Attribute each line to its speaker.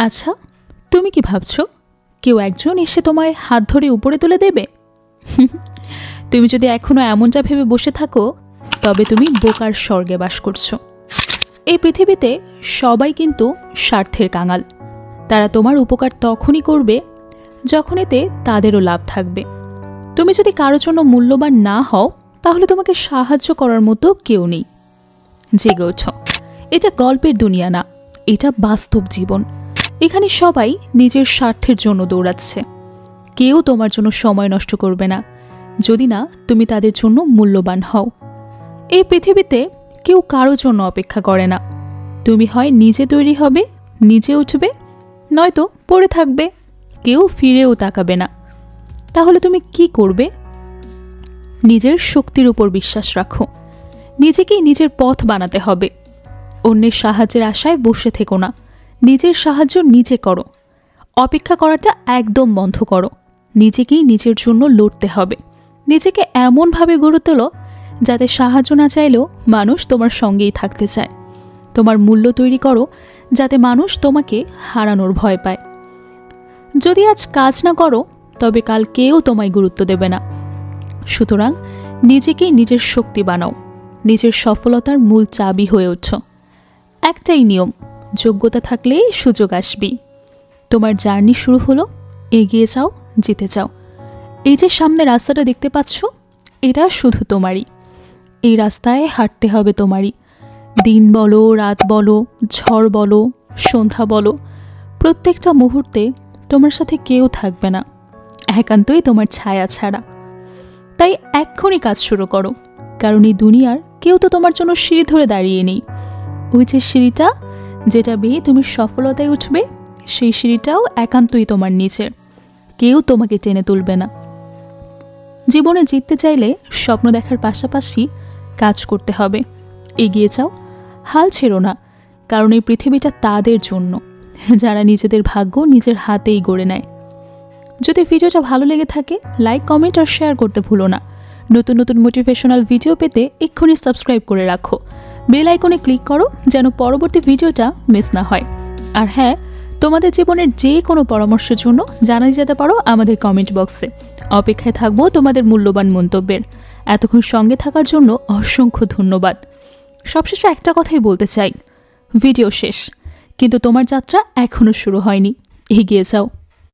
Speaker 1: আচ্ছা তুমি কি ভাবছ কেউ একজন এসে তোমায় হাত ধরে উপরে তুলে দেবে? তুমি যদি এখনও এমনটা ভেবে বসে থাকো, তবে তুমি বোকার স্বর্গে বাস করছ। এই পৃথিবীতে সবাই কিন্তু স্বার্থের কাঙাল। তারা তোমার উপকার তখনই করবে যখন এতে তাদেরও লাভ থাকবে। তুমি যদি কারও জন্য মূল্যবান না হও, তাহলে তোমাকে সাহায্য করার মতো কেউ নেই। জেগে ওঠো। এটা গল্পের দুনিয়া না, এটা বাস্তব জীবন। এখানে সবাই নিজের স্বার্থের জন্য দৌড়াচ্ছে। কেউ তোমার জন্য সময় নষ্ট করবে না। যদি না, তুমি তাদের জন্য মূল্যবান হও। এই পৃথিবীতে কেউ কারও জন্য অপেক্ষা করে না। তুমি হয় নিজে তৈরি হবে, নিজে উঠবে, নয়তো পড়ে থাকবে। কেউ ফিরেও তাকাবে না। তাহলে তুমি কি করবে? নিজের শক্তির উপর বিশ্বাস রাখো। নিজেকেই নিজের পথ বানাতে হবে। অন্যের সাহায্যের আশায় বসে থেকো না। নিজের সাহায্য নিজে করো। অপেক্ষা করাটা একদম বন্ধ করো। নিজেকেই নিজের জন্য লড়তে হবে। নিজেকে এমনভাবে গড়ে তোলো যাতে সাহায্য না চাইলেও মানুষ তোমার সঙ্গেই থাকতে চায়। তোমার মূল্য তৈরি করো যাতে মানুষ তোমাকে হারানোর ভয় পায়। যদি আজ কাজ না করো, তবে কাল কেউ তোমায় গুরুত্ব দেবে না। সুতরাং নিজেকেই নিজের শক্তি বানাও। নিজের সফলতার মূল চাবি হয়ে ওঠো। একটাই নিয়ম যোগ্যতা থাকলেই সুযোগ আসবেই তোমার জার্নি শুরু হলো, এগিয়ে যাও, জিতে যাও। এই যে সামনে রাস্তাটা দেখতে পাচ্ছ, এটা শুধু তোমারই। এই রাস্তায় হাঁটতে হবে তোমারই। দিন বলো, রাত বলো, ঝড় বলো, সন্ধ্যা বলো, প্রত্যেকটা মুহূর্তে তোমার সাথে কেউ থাকবে না। একান্তই তোমার ছায়া ছাড়া। তাই এক্ষুনি কাজ শুরু করো, কারণ এই দুনিয়ার কেউ তো তোমার জন্য সিঁড়ি ধরে দাঁড়িয়ে নেই। ওই যে সিঁড়িটা যেটা বেয়ে তুমি সফলতায় উঠবে, সেই সিঁড়িটাও একান্তই তোমার নিচে। কেউ তোমাকে টেনে তুলবে না। জীবনে জিততে চাইলে স্বপ্ন দেখার পাশাপাশি কাজ করতে হবে। এগিয়ে যাও, হাল ছেড়ো না, কারণ এই পৃথিবীটা তাদের জন্য, যারা নিজেদের ভাগ্য নিজের হাতেই গড়ে নেয়। যদি ভিডিওটা ভালো লেগে থাকে, লাইক, কমেন্ট আর শেয়ার করতে ভুলো না। নতুন নতুন মোটিভেশনাল ভিডিও পেতে এক্ষুনি সাবস্ক্রাইব করে রাখো। বেল আইকনে ক্লিক করো যেন পরবর্তী ভিডিওটা মিস না হয়। আর হ্যাঁ তোমাদের জীবনের যে কোনো পরামর্শের জন্য জানাই যেতে পারো আমাদের কমেন্ট বক্সে অপেক্ষায় থাকব তোমাদের মূল্যবান মন্তব্যের। এতক্ষণ সঙ্গে থাকার জন্য অসংখ্য ধন্যবাদ। সবশেষে একটা কথাই বলতে চাই। ভিডিও শেষ। কিন্তু তোমার যাত্রা এখনও শুরু হয়নি। এগিয়ে যাও।